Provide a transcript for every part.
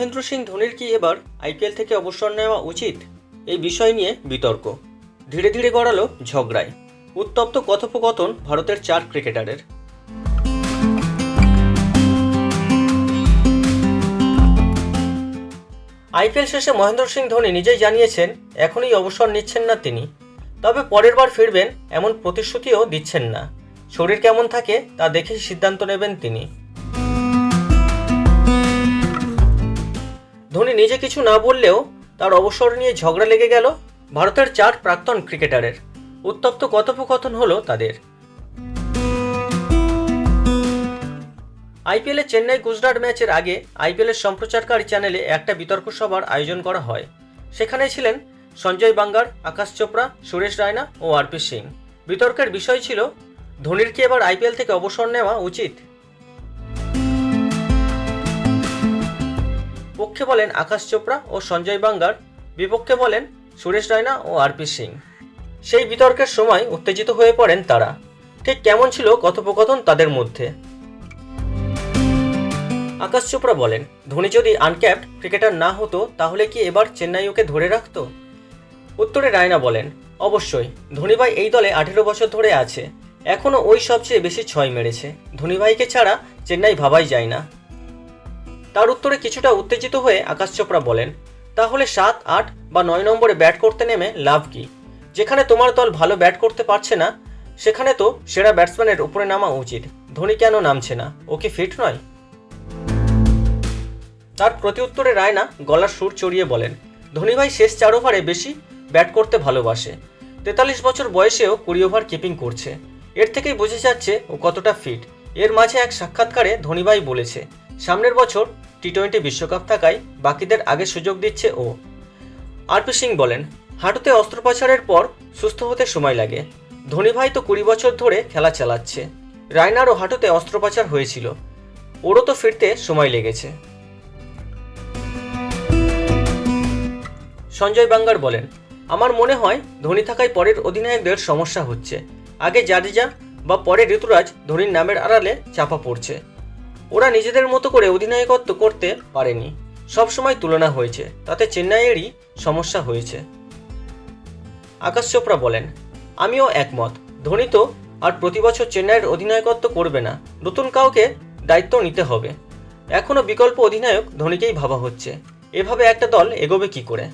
মহেন্দ্র সিং ধোনির কি এবার আইপিএল থেকে অবসর নেওয়া উচিত? এই বিষয় নিয়ে বিতর্ক। ধীরে ধীরে গড়ালো ঝগড়ায়। উত্তপ্ত কথোপকথন ভারতের চার ক্রিকেটারের। আইপিএল শেষে মহেন্দ্র সিং ধোনি নিজেই জানিয়েছেন, এখনই অবসর নিচ্ছেন না তিনি। তবে পরের বার ফিরবেন, এমন প্রতিশ্রুতিও দিচ্ছেন না। শরীর কেমন থাকে তা দেখেই সিদ্ধান্ত নেবেন তিনি। ধোনি নিজে কিছু না বললেও তার অবসর নিয়ে ঝগড়া লেগে গেল ভারতের চার প্রাক্তন ক্রিকেটারের। উত্তপ্ত কথোপকথন হলো তাদের। আইপিএলে চেন্নাই গুজরাট ম্যাচের আগে আইপিএলের সম্প্রচারকারী চ্যানেলে একটা বিতর্ক সভার আয়োজন করা হয়। সেখানে ছিলেন সঞ্জয় বাঙ্গার, আকাশ চোপড়া, সুরেশ রায়না ও আরপি সিং। বিতর্কের বিষয় ছিল, ধোনির কি এবার আইপিএল থেকে অবসর নেওয়া উচিত? পক্ষে বলেন আকাশ চোপড়া ও সঞ্জয় বাঙ্গার, বিপক্ষে বলেন সুরেশ রায়না ও আরপি সিং। সেই বিতর্কের সময় উত্তেজিত হয়ে পড়েন তারা। ঠিক কেমন ছিল কথোপকথন তাদের মধ্যে? আকাশ চোপড়া বলেন, ধোনি যদি আনক্যাপড ক্রিকেটার না হতো, তাহলে কি এবার চেন্নাই ওকে ধরে রাখত? উত্তরে রায়না বলেন, অবশ্যই। ধোনিভাই এই দলে আঠেরো বছর ধরে আছে। এখনও ওই সবচেয়ে বেশি ছয় মেরেছে। ধোনিভাইকে ছাড়া চেন্নাই ভাবাই যায় না। তার উত্তরে কিছুটা উত্তেজিত হয়ে আকাশ চোপড়া বলেন, তাহলে সাত, আট বা নয় নম্বরে ব্যাট করতে নেমে লাভ কি? যেখানে তোমার দল ভালো ব্যাট করতে পারছে না, সেখানে তো সেরা ব্যাটসম্যানের উপরে নামা উচিত। ধোনি কেন নামছে না? ও কি ফিট নয়? তার প্রতি উত্তরে রায়না গলার সুর চড়িয়ে বলেন, ধোনি ভাই শেষ চার ওভারে বেশি ব্যাট করতে ভালোবাসে। তেতাল্লিশ বছর বয়সেও কুড়ি ওভার কিপিং করছে। এর থেকেই বোঝা যাচ্ছে ও কতটা ফিট। এর মাঝে এক সাক্ষাৎকারে ধোনিভাই বলেছে সামনের বছর টি টোয়েন্টি বিশ্বকাপ থাকায় বাকিদের আগে সুযোগ দিচ্ছে ও। আরপি সিং বলেন, হাঁটুতে অস্ত্রোপচারের পর সুস্থ হতে সময় লাগে। ধোনিভাই তো কুড়ি বছর ধরে খেলা চালাচ্ছে। রায়নারও হাঁটুতে অস্ত্রোপচার হয়েছিল। ওরও তো ফিরতে সময় লেগেছে। সঞ্জয় বাঙ্গার বলেন, আমার মনে হয় ধোনি থাকায় পরের অধিনায়কদের সমস্যা হচ্ছে। আগে জাডেজা বা পরে ঋতুরাজ ধোনির নামের আড়ালে চাপা পড়ছে। ওরা নিজেদের মতো করে অধিনায়কত্ব করতে পারেনি। সবসময় তুলনা হয়েছে, তাতে চেন্নাইয়েরই সমস্যা হয়েছে। আকাশ চোপড়া বলেন, আমিও একমত। ধোনি তো আর প্রতি বছর চেন্নাইয়ের অধিনায়কত্ব করবে না। নতুন কাউকে দায়িত্ব নিতে হবে। এখনও বিকল্প অধিনায়ক ধোনিকেই ভাবা হচ্ছে। এভাবে একটা দল এগোবে কি করে?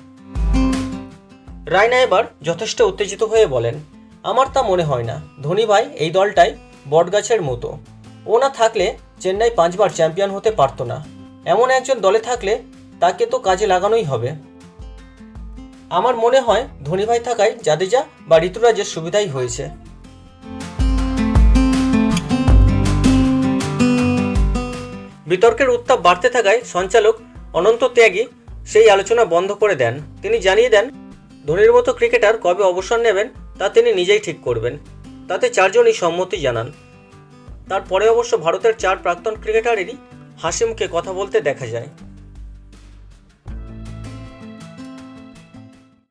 রায়না এবার যথেষ্ট উত্তেজিত হয়ে বলেন, আমার তা মনে হয় না। ধোনি ভাই, এই দলটাই বটগাছের মতো। ও না থাকলে চেন্নাই পাঁচবার চ্যাম্পিয়ন হতে পারতো না। এমন একজন দলে থাকলে তাকে তো কাজে লাগানোই হবে। আমার মনে হয় ধোনি ভাই থাকায় জাদেজা বা ঋতুরাজের সুবিধাই হয়েছে। বিতর্কের উত্তাপ বাড়তে থাকায় সঞ্চালক অনন্ত ত্যাগী সেই আলোচনা বন্ধ করে দেন। তিনি জানিয়ে দেন, ধোনির মতো ক্রিকেটার কবে অবসর নেবেন তা তিনি নিজেই ঠিক করবেন। তাতে চারজনই সম্মতি জানান। তারপরে অবশ্য ভারতের চার প্রাক্তন ক্রিকেটারেরই হাসি মুখে কথা বলতে দেখা যায়।